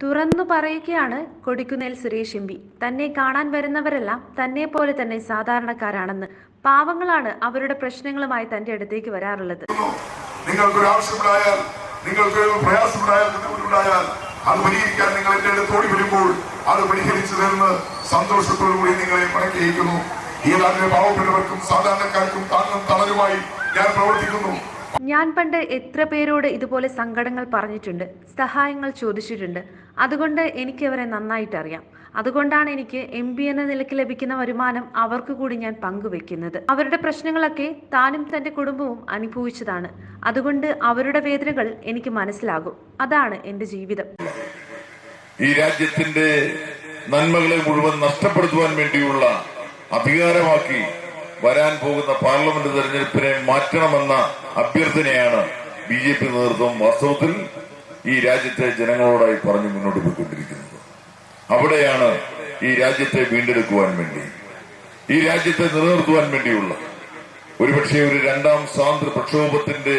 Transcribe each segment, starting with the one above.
തുറന്നു പറയുകയാണ് Kodikunnil Suresh M P. തന്നെ കാണാൻ വരുന്നവരെല്ലാം തന്നെ പോലെ തന്നെ സാധാരണക്കാരാണെന്ന് പാവങ്ങളാണ് അവരുടെ പ്രശ്നങ്ങളുമായി തന്റെ അടുത്തേക്ക് വരാറുള്ളത്. നിങ്ങൾക്കൊരു നിങ്ങൾ എന്റെ അത് നിങ്ങളെ ഈ സാധാരണക്കാർക്കും താങ്ങും തളരുമായി ഞാൻ പ്രവർത്തിക്കുന്നു. ഞാൻ പണ്ട് എത്ര പേരോട് ഇതുപോലെ സങ്കടങ്ങൾ പറഞ്ഞിട്ടുണ്ട് സഹായങ്ങൾ ചോദിച്ചിട്ടുണ്ട്. അതുകൊണ്ട് എനിക്ക് അവരെ നന്നായിട്ട് അറിയാം അതുകൊണ്ടാണ് എനിക്ക് എം ബി എന്ന നിലയ്ക്ക് ലഭിക്കുന്ന വരുമാനം അവർക്ക് കൂടി ഞാൻ പങ്കുവെക്കുന്നത്. അവരുടെ പ്രശ്നങ്ങളൊക്കെ താനും തന്റെ കുടുംബവും അനുഭവിച്ചതാണ്. അതുകൊണ്ട് അവരുടെ വേദനകൾ എനിക്ക് മനസ്സിലാകും. അതാണ് എന്റെ ജീവിതം. ഈ രാജ്യത്തിന്റെ നന്മകളെ മുഴുവൻ നഷ്ടപ്പെടുത്തുവാൻ വേണ്ടിയുള്ള അധികാരമാക്കി വരാൻ പോകുന്ന പാർലമെന്റ് തെരഞ്ഞെടുപ്പിനെ മാറ്റണമെന്ന അഭ്യർത്ഥനയാണ് ബി ജെ പി നേതൃത്വം വാസ്തവത്തിൽ ഈ രാജ്യത്തെ ജനങ്ങളോടായി പറഞ്ഞു മുന്നോട്ട് പോയിക്കൊണ്ടിരിക്കുന്നത്. അവിടെയാണ് ഈ രാജ്യത്തെ വീണ്ടെടുക്കുവാൻ വേണ്ടി ഈ രാജ്യത്തെ നിലനിർത്തുവാൻ വേണ്ടിയുള്ള ഒരുപക്ഷെ ഒരു രണ്ടാം സ്വാതന്ത്ര്യ പ്രക്ഷോഭത്തിന്റെ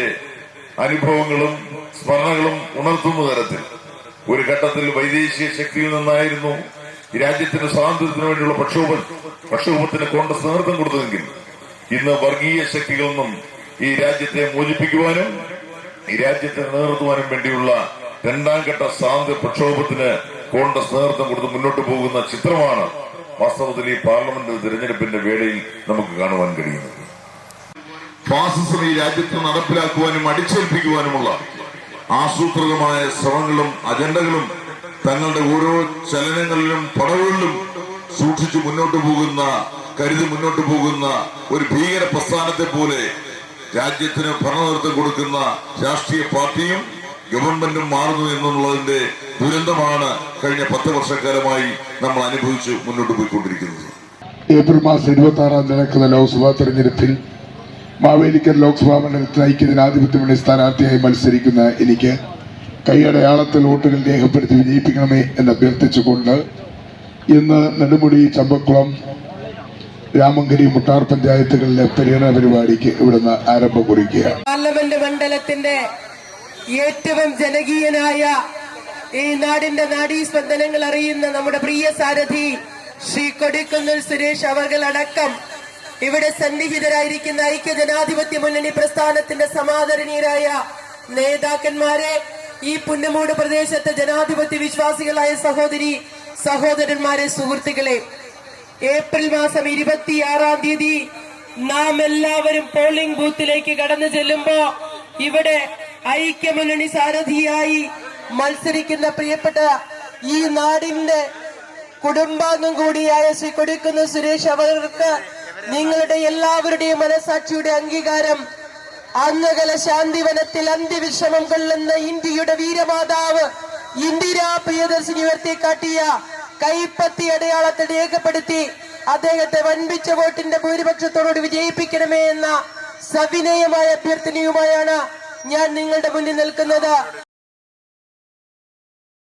അനുഭവങ്ങളും സ്മരണകളും ഉണർത്തുന്ന തരത്തിൽ ഒരു ഘട്ടത്തിൽ വൈദേശിക ശക്തിയിൽ നിന്നായിരുന്നു ഈ രാജ്യത്തിന്റെ സ്വാതന്ത്ര്യത്തിന് വേണ്ടിയുള്ള പ്രക്ഷോഭ പ്രക്ഷോഭത്തിന് കോൺഗ്രസ് നേതൃത്വം കൊടുത്തതെങ്കിൽ ഇന്ന് വർഗീയ ശക്തികളിൽ നിന്നും ഈ രാജ്യത്തെ മോചിപ്പിക്കുവാനും ഈ രാജ്യത്തെ നിലനിർത്തുവാനും വേണ്ടിയുള്ള രണ്ടാം ഘട്ട സ്വാതന്ത്ര്യ പ്രക്ഷോഭത്തിന് കോൺഗ്രസ് നേതൃത്വം കൊടുത്ത് മുന്നോട്ട് പോകുന്ന ചിത്രമാണ് വാസ്തവത്തിൽ ഈ പാർലമെന്റ് തിരഞ്ഞെടുപ്പിന്റെ വേളയിൽ നമുക്ക് കാണുവാൻ കഴിയുന്നത്. ഫാസിസം ഈ രാജ്യത്ത് നടപ്പിലാക്കുവാനും അടിച്ചേൽപ്പിക്കുവാനുമുള്ള ആസൂത്രിതമായ ശ്രമങ്ങളും അജണ്ടകളും തങ്ങളുടെ ഓരോ ചലനങ്ങളിലും പടവുകളിലും സൂക്ഷിച്ചു മുന്നോട്ട് പോകുന്ന കരുതി മുന്നോട്ട് പോകുന്ന ഒരു ഭീകര പ്രസ്ഥാനത്തെ പോലെ രാജ്യത്തിന് ഭരണനേതൃത്വം കൊടുക്കുന്ന രാഷ്ട്രീയ പാർട്ടിയും ഗവൺമെന്റും മാറുന്നു എന്നുള്ളതിന്റെ ദുരന്തമാണ് കഴിഞ്ഞ പത്ത് വർഷക്കാലമായി നമ്മൾ അനുഭവിച്ചു മുന്നോട്ട് പോയിക്കൊണ്ടിരിക്കുന്നത്. ഏപ്രിൽ മാസം ഇരുപത്തി ആറാം തീയതി നടക്കുന്ന ലോക്സഭാ തെരഞ്ഞെടുപ്പിൽ മാവേലിക്കൽ ലോക്സഭാ മണ്ഡലത്തിൽ ഐക്യജനാധിപത്യ മുന്നണി സ്ഥാനാർത്ഥിയായി മത്സരിക്കുന്ന എനിക്ക് കൈയടയാളത്തിൽ വോട്ടുകൾ രേഖപ്പെടുത്തി വിജയിപ്പിക്കണമേ എന്ന് അഭ്യർത്ഥിച്ചുകൊണ്ട് ഇന്ന് നെടുമുടി ചമ്പക്കുളം രാമങ്കരി മുട്ടാർ പഞ്ചായത്തുകളിലെ പര്യടന പരിപാടിക്ക് ഇവിടുന്ന് ആരംഭം കുറിക്കുക പാർലമെന്റ് മണ്ഡലത്തിന്റെ ഏറ്റവും ജനകീയനായ ഈ നാടിന്റെ നാഡീസ്പന്ദനങ്ങൾ അറിയുന്ന നമ്മുടെ പ്രിയ സാരഥി ശ്രീ കൊടിക്കുന്നിൽ സുരേഷ് അവർകളടക്കം ഇവിടെ സന്നിഹിതരായിരിക്കുന്ന ഐക്യ ജനാധിപത്യ മുന്നണി പ്രസ്ഥാനത്തിന്റെ സമാദരണീയരായ നേതാക്കന്മാരെ ഈ പുന്നമൂട് പ്രദേശത്തെ ജനാധിപത്യ വിശ്വാസികളായ സഹോദരി സഹോദരന്മാരെ സുഹൃത്തുക്കളെ ഏപ്രിൽ മാസം ഇരുപത്തിയാറാം തീയതി നാം എല്ലാവരും പോളിംഗ് ബൂത്തിലേക്ക് കടന്നു ചെല്ലുമ്പോ ഇവിടെ ഐക്യമുന്നണി സാരഥിയായി മത്സരിക്കുന്ന പ്രിയപ്പെട്ട ഈ നാടിന്റെ കുടുംബാംഗം കൂടിയായ ശ്രീ കൊടുക്കുന്ന സുരേഷ് അവർക്ക് നിങ്ങളുടെ എല്ലാവരുടെയും മനസാക്ഷിയുടെ അംഗീകാരം അങ്ങകല ശാന്തിവനത്തിൽ അന്ത്യവിശ്രമം കൊള്ളുന്ന ഇന്ത്യയുടെ വീരമാതാവ് ഇന്ദിരാ പ്രിയദർശിനി ഉയർത്തിക്കാട്ടിയ കൈപ്പത്തി അടയാളത്തെ രേഖപ്പെടുത്തി അദ്ദേഹത്തെ വൻപിച്ച വോട്ടിന്റെ ഭൂരിപക്ഷത്തോടുകൂടി വിജയിപ്പിക്കണമേ എന്ന സവിനയമായ അഭ്യർത്ഥനയുമായാണ് ഞാൻ നിങ്ങളുടെ മുന്നിൽ നിൽക്കുന്നത്.